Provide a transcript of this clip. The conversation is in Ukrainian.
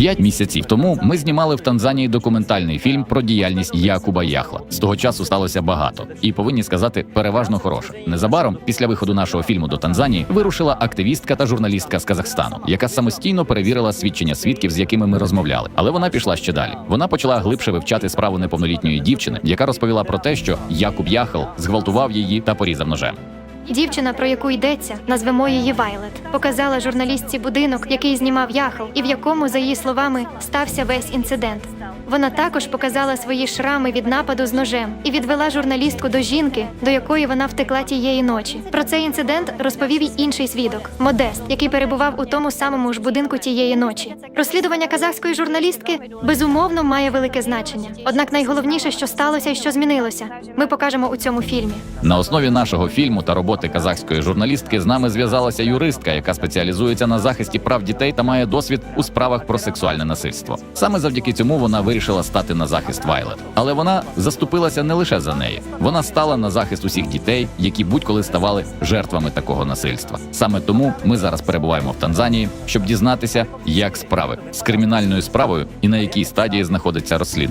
П'ять місяців тому ми знімали в Танзанії документальний фільм про діяльність Якуба Яхла. З того часу сталося багато, і повинні сказати переважно хороше. Незабаром, після виходу нашого фільму до Танзанії, вирушила активістка та журналістка з Казахстану, яка самостійно перевірила свідчення свідків, з якими ми розмовляли. Але вона пішла ще далі. Вона почала глибше вивчати справу неповнолітньої дівчини, яка розповіла про те, що Якуб Яхл зґвалтував її та порізав ножем. Дівчина, про яку йдеться, назвемо її Вайлет, показала журналістці будинок, який знімав Яхл, і в якому, за її словами, стався весь інцидент. Вона також показала свої шрами від нападу з ножем і відвела журналістку до жінки, до якої вона втекла тієї ночі. Про цей інцидент розповів й інший свідок Модест, який перебував у тому самому ж будинку тієї ночі. Розслідування казахської журналістки безумовно має велике значення. Однак найголовніше, що сталося і що змінилося, ми покажемо у цьому фільмі. На основі нашого фільму та роботи казахської журналістки з нами зв'язалася юристка, яка спеціалізується на захисті прав дітей та має досвід у справах про сексуальне насильство. Саме завдяки цьому вона вирішила стати на захист Вайлет. Але вона заступилася не лише за неї. Вона стала на захист усіх дітей, які будь-коли ставали жертвами такого насильства. Саме тому ми зараз перебуваємо в Танзанії, щоб дізнатися, як справи з кримінальною справою і на якій стадії знаходиться розслідування.